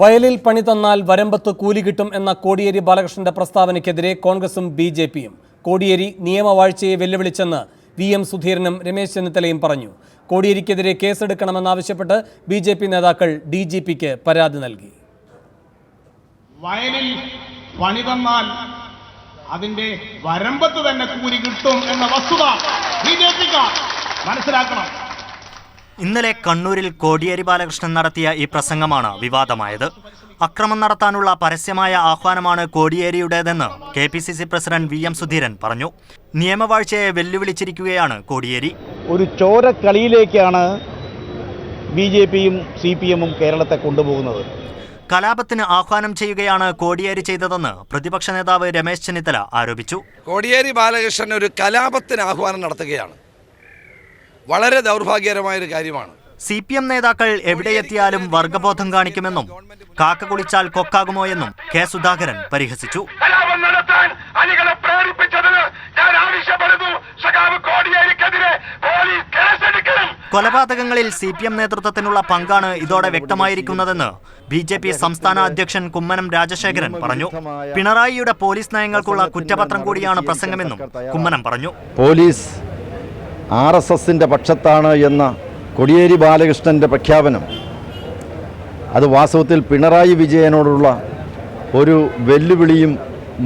വയലിൽ പണി തന്നാൽ വരമ്പത്ത് കൂലി കിട്ടും എന്ന കോടിയേരി ബാലകൃഷ്ണന്റെ പ്രസ്താവനയ്ക്കെതിരെ കോൺഗ്രസും ബി ജെ പിയും. കോടിയേരി നിയമവാഴ്ചയെ വെല്ലുവിളിച്ചെന്ന് വി എം സുധീരനും രമേശ് ചെന്നിത്തലയും പറഞ്ഞു. കോടിയേരിക്കെതിരെ കേസെടുക്കണമെന്നാവശ്യപ്പെട്ട് ബി ജെ പി നേതാക്കൾ ഡി ജി പിക്ക് പരാതി നൽകി. വയലിൽ പണി തന്നാൽ അതിന്റെ വരമ്പത്ത് തന്നെ കൂലി കിട്ടും എന്ന വസ്തുത ബി ജെ പിക്കാർ മനസ്സിലാക്കണം. ഇന്നലെ കണ്ണൂരിൽ കോടിയേരി ബാലകൃഷ്ണൻ നടത്തിയ ഈ പ്രസംഗമാണ് വിവാദമായത്. അക്രമം നടത്താനുള്ള പരസ്യമായ ആഹ്വാനമാണ് കോടിയേരിയുടേതെന്ന് K P C C president V M Sudheeran പറഞ്ഞു. നിയമവാഴ്ചയെ വെല്ലുവിളിച്ചിരിക്കുകയാണ് കോടിയേരി. ഒരു ചോരക്കളിയിലേക്കാണ് ബി ജെ പിയും സി പി എമ്മും കേരളത്തെ കൊണ്ടുപോകുന്നത്. കലാപത്തിന് ആഹ്വാനം ചെയ്യുകയാണ് കോടിയേരി ചെയ്തതെന്ന് പ്രതിപക്ഷ നേതാവ് രമേശ് ചെന്നിത്തല ആരോപിച്ചു. കോടിയേരി ബാലകൃഷ്ണൻ ഒരു കലാപത്തിന് ആഹ്വാനം നടത്തുകയാണ്. വളരെ ദൗർഭാഗ്യകരമായ ഒരു കാര്യമാണ്. സി പി എം നേതാക്കൾ എവിടെയെത്തിയാലും വർഗബോധം കാണിക്കുമെന്നും കാക്ക കുളിച്ചാൽ കൊക്കാകുമോ എന്നും കെ സുധാകരൻ പരിഹസിച്ചു. കൊലപാതകങ്ങളിൽ സി പി എം നേതൃത്വത്തിനുള്ള പങ്കാണ് ഇതോടെ വ്യക്തമായിരിക്കുന്നതെന്ന് ബി ജെ പി സംസ്ഥാന അധ്യക്ഷൻ കുമ്മനം രാജശേഖരൻ പറഞ്ഞു. പിണറായിയുടെ പോലീസ് നയങ്ങൾക്കുള്ള കുറ്റപത്രം കൂടിയാണ് പ്രസംഗമെന്നും കുമ്മനം പറഞ്ഞു. പോലീസ് ആർ എസ് എസിന്റെ പക്ഷത്താണ് എന്ന കൊടിയേരി ബാലകൃഷ്ണന്റെ പ്രഖ്യാപനം. അത് വാസ്തവത്തിൽ പിണറായി വിജയനോടുള്ള ഒരു വെല്ലുവിളിയും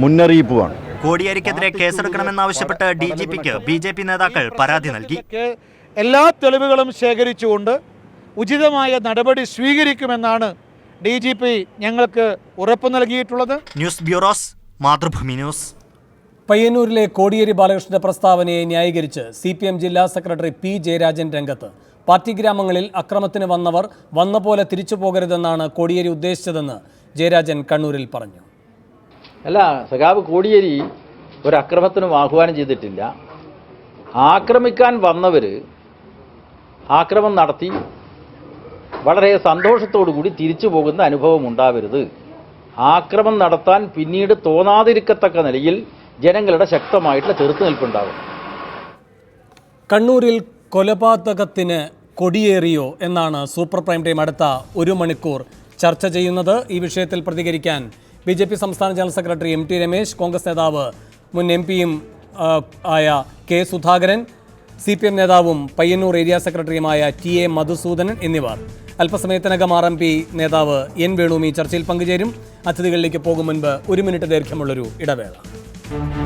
മുന്നറിയിപ്പുമാണ്. കോടിയേരിക്കെതിരെ കേസെടുക്കണമെന്നാവശ്യപ്പെട്ട് ഡി ജി പിക്ക് ബി ജെ പി നേതാക്കൾ പരാതി നൽകി. എല്ലാ തെളിവുകളും ശേഖരിച്ചുകൊണ്ട് ഉചിതമായ നടപടി സ്വീകരിക്കുമെന്നാണ് ഡി ജി പി ഞങ്ങൾക്ക് ഉറപ്പ് നൽകിയിട്ടുള്ളത്. News bureaus Mathrubhumi news. പയ്യന്നൂരിലെ Kodiyeri ബാലകൃഷ്ണന്റെ പ്രസ്താവനയെ ന്യായീകരിച്ച് സി പി എം ജില്ലാ സെക്രട്ടറി പി ജയരാജൻ രംഗത്ത്. പാർട്ടി ഗ്രാമങ്ങളിൽ അക്രമത്തിന് വന്നവർ വന്ന പോലെ തിരിച്ചു പോകരുതെന്നാണ് കോടിയേരി ഉദ്ദേശിച്ചതെന്ന് ജയരാജൻ കണ്ണൂരിൽ പറഞ്ഞു. അല്ല സഖാവ് കോടിയേരി ഒരു അക്രമത്തിനും ആഹ്വാനം ചെയ്തിട്ടില്ല. ആക്രമിക്കാൻ വന്നവർ ആക്രമം നടത്തി വളരെ സന്തോഷത്തോടു കൂടി തിരിച്ചു പോകുന്ന അനുഭവം ഉണ്ടാവരുത്. ആക്രമം നടത്താൻ പിന്നീട് തോന്നാതിരിക്കത്തക്ക നിലയിൽ ജനങ്ങളുടെ ശക്തമായിട്ടുള്ള ചെറുത്തുനിൽപ്പുണ്ടാകും. കണ്ണൂരിൽ കൊലപാതകത്തിന് കൊടിയേറിയോ എന്നാണ് സൂപ്പർ പ്രൈം ടൈം അടുത്ത ഒരു മണിക്കൂർ ചർച്ച ചെയ്യുന്നത്. ഈ വിഷയത്തിൽ പ്രതികരിക്കാൻ ബി ജെ പി സംസ്ഥാന general secretary M T Ramesh Congress നേതാവ് മുൻ എം പിയും ആയ K Sudhakaran C P M നേതാവും പയ്യന്നൂർ ഏരിയ സെക്രട്ടറിയുമായ ടി എ മധുസൂദനൻ എന്നിവർ. അല്പസമയത്തിനകം ആർ എം പി നേതാവ് എൻ വേണുവും ഈ ചർച്ചയിൽ പങ്കുചേരും. അതിഥികളിലേക്ക് പോകും മുൻപ് ഒരു മിനിറ്റ് ദൈർഘ്യമുള്ളൊരു ഇടവേള. Thank you.